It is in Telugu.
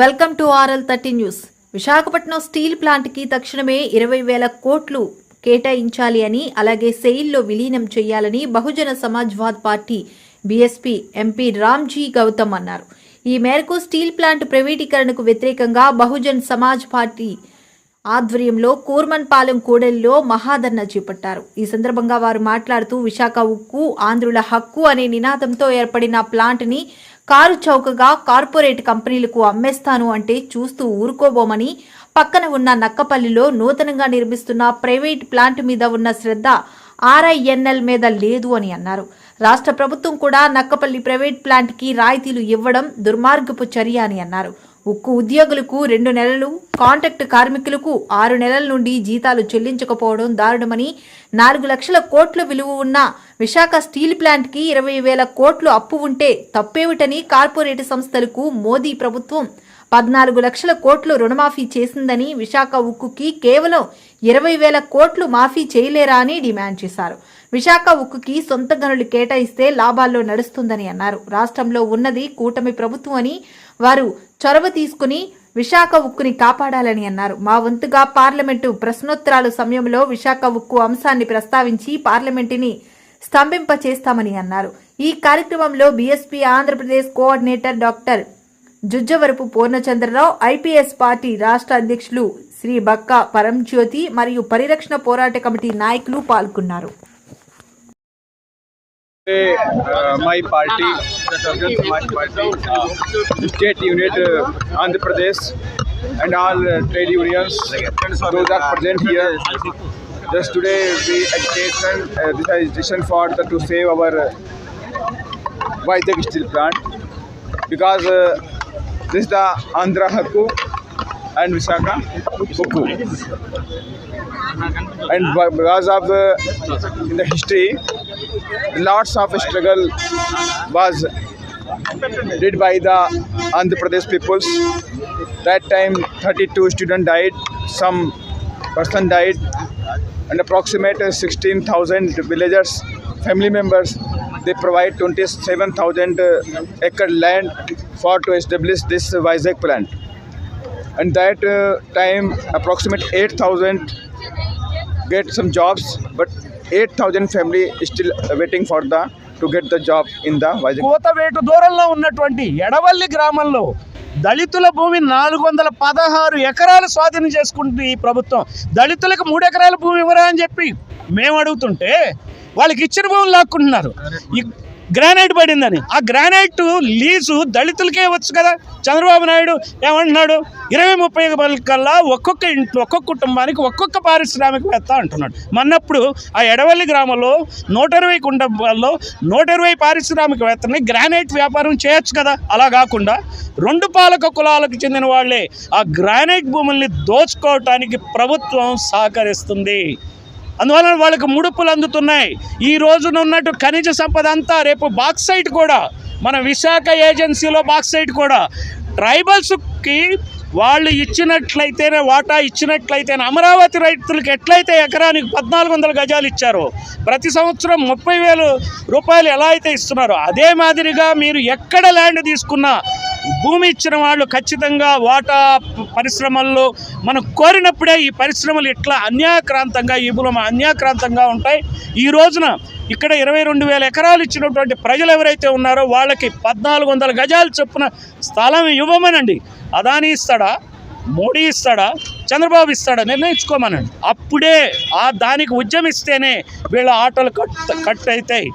Welcome to R L thirty news. Visakhapatnam steel ప్లాంట్కి తక్షణమే ఇరవై వేల కోట్లు కేటాయించాలి అని అలాగే సెయిల్లో విలీనం చేయాలని Bahujan Samajwad party BSP MP Ramji Gautam అన్నారు. ఈ మేరకు స్టీల్ ప్లాంట్ ప్రైవేటీకరణకు వ్యతిరేకంగా బహుజన్ సమాజ్ పార్టీ ఆధ్వర్యంలో కూర్మన్పాలెం కూడలిలో మహాధర్నా చేపట్టారు. ఈ సందర్భంగా వారు మాట్లాడుతూ విశాఖ ఉక్కు ఆంధ్రుల హక్కు అనే నినాదంతో ఏర్పడిన ప్లాంట్ని కారు చౌకగా కార్పొరేట్ కంపెనీలకు అమ్మేస్తాను అంటే చూస్తూ ఊరుకోబోమని పక్కన ఉన్న నక్కపల్లిలో నూతనంగా నిర్మిస్తున్న ప్రైవేట్ ప్లాంట్ మీద ఉన్న శ్రద్ధ ఆర్ఐఎన్ఎల్ మీద లేదు అని అన్నారు. రాష్ట్ర ప్రభుత్వం కూడా నక్కపల్లి ప్రైవేట్ ప్లాంట్కి రాయితీలు ఇవ్వడం దుర్మార్గపు చర్య అని అన్నారు. ఉక్కు ఉద్యోగులకు రెండు నెలలు కాంట్రాక్ట్ కార్మికులకు ఆరు నెలల నుండి జీతాలు చెల్లించకపోవడం దారుణమని నాలుగు లక్షల కోట్ల విలువ ఉన్న విశాఖ స్టీల్ ప్లాంట్కి ఇరవై వేల కోట్లు అప్పు ఉంటే తప్పేమిటని కార్పొరేట్ సంస్థలకు మోదీ ప్రభుత్వం పద్నాలుగు లక్షల కోట్లు రుణమాఫీ చేసిందని విశాఖ ఉక్కుకి కేవలం ఇరవై వేల కోట్లు మాఫీ చేయలేరా అని డిమాండ్ చేశారు. విశాఖ ఉక్కుకి సొంత గనులు కేటాయిస్తే లాభాల్లో నడుస్తుందని అన్నారు. రాష్ట్రంలో ఉన్నది కూటమి ప్రభుత్వం అని వారు చొరవ తీసుకుని విశాఖ ఉక్కుని కాపాడాలని అన్నారు. మా వంతుగా పార్లమెంటు ప్రశ్నోత్తరాలు సమయంలో విశాఖ ఉక్కు అంశాన్ని ప్రస్తావించి పార్లమెంటుని స్తంభింపచేస్తామని అన్నారు. ఈ కార్యక్రమంలో BSP Andhra Pradesh coordinator doctor Jujjavarapu Purnachandra Rao IPS party రాష్ట్ర అధ్యక్షులు శ్రీ బక్కా పరంజ్యోతి మరియు పరిరక్షణ పోరాట కమిటీ నాయకులు పాల్గొన్నారు uh, my party, Sarjan Samaj Party, uh, state unit uh, Andhra Pradesh, and all uh, trade unions, those are present here. Just today, we agitation, uh, this agitation for the, to save our uh, Vizag steel plant because uh, this is the Andhra Hakku and Visakha Hukku. And because of uh, in the history, lots of struggle was did by the Andhra Pradesh peoples. That time, 32 students died, some person died, and approximate 16,000 villagers, family members. They provide 27,000 uh, acre land for to establish this Vizag plant. And that uh, time, approximate 8,000 get some jobs, but 8,000 family is still waiting for the to get the job in the Vizag. కూతవేటు దూరంలో ఉన్నటువంటి ఎడవల్లి గ్రామంలో దళితుల భూమి నాలుగు వందల పదహారు ఎకరాలు స్వాధీనం చేసుకుంటుంది ఈ ప్రభుత్వం దళితులకు మూడు ఎకరాల భూమి ఇవ్వరా అని చెప్పి మేము అడుగుతుంటే వాళ్ళకి ఇచ్చిన భూమి లాక్కుంటున్నారు ఈ గ్రానైట్ పడిందని. ఆ గ్రానైట్ లీజు దళితులకే వచ్చు కదా. చంద్రబాబు నాయుడు ఏమంటున్నాడు? ఇరవై ముప్పై కల్లా ఒక్కొక్క ఇంట్లో ఒక్కొక్క కుటుంబానికి ఒక్కొక్క పారిశ్రామికవేత్త అంటున్నాడు. మన్నప్పుడు ఆ ఎడవల్లి గ్రామంలో నూట ఇరవై కుటుంబాల్లో నూట ఇరవై పారిశ్రామికవేత్తని గ్రానైట్ వ్యాపారం చేయొచ్చు కదా. అలా కాకుండా రెండు పాలక కులాలకు చెందిన వాళ్ళే ఆ గ్రానైట్ భూముల్ని దోచుకోవటానికి ప్రభుత్వం సహకరిస్తుంది. అందువలన వాళ్ళకి ముడుపులు అందుతున్నాయి. ఈ రోజున ఉన్నట్టు ఖనిజ సంపద అంతా రేపు బాక్సైట్ కూడా మన విశాఖ ఏజెన్సీలో బాక్సైట్ కూడా. ట్రైబల్స్కి వాళ్ళు ఇచ్చినట్లయితేనే వాటా ఇచ్చినట్లయితేనే అమరావతి రైతులకు ఎట్లయితే ఎకరానికి పద్నాలుగు వందల గజాలు ఇచ్చారో ప్రతి సంవత్సరం ముప్పై వేలు రూపాయలు ఎలా అయితే ఇస్తున్నారో అదే మాదిరిగా మీరు ఎక్కడ ల్యాండ్ తీసుకున్నా భూమి ఇచ్చిన వాళ్ళు ఖచ్చితంగా వాటా పరిశ్రమల్లో మనం కోరినప్పుడే ఈ పరిశ్రమలు ఇట్లా అన్యాక్రాంతంగా ఈ భూమి అన్యాక్రాంతంగా ఉంటాయి. ఈ రోజున ఇక్కడ ఇరవై రెండు వేల ఎకరాలు ఇచ్చినటువంటి ప్రజలు ఎవరైతే ఉన్నారో వాళ్ళకి పద్నాలుగు వందల గజాలు చొప్పున స్థలం ఇవ్వమనండి. అదాని ఇస్తాడా? మోడీ ఇస్తాడా? చంద్రబాబు ఇస్తాడా? నిర్ణయించుకోమనండి. అప్పుడే ఆ దానికి ఉద్యమిస్తేనే వీళ్ళ ఆటలు కట్ కట్ అవుతాయి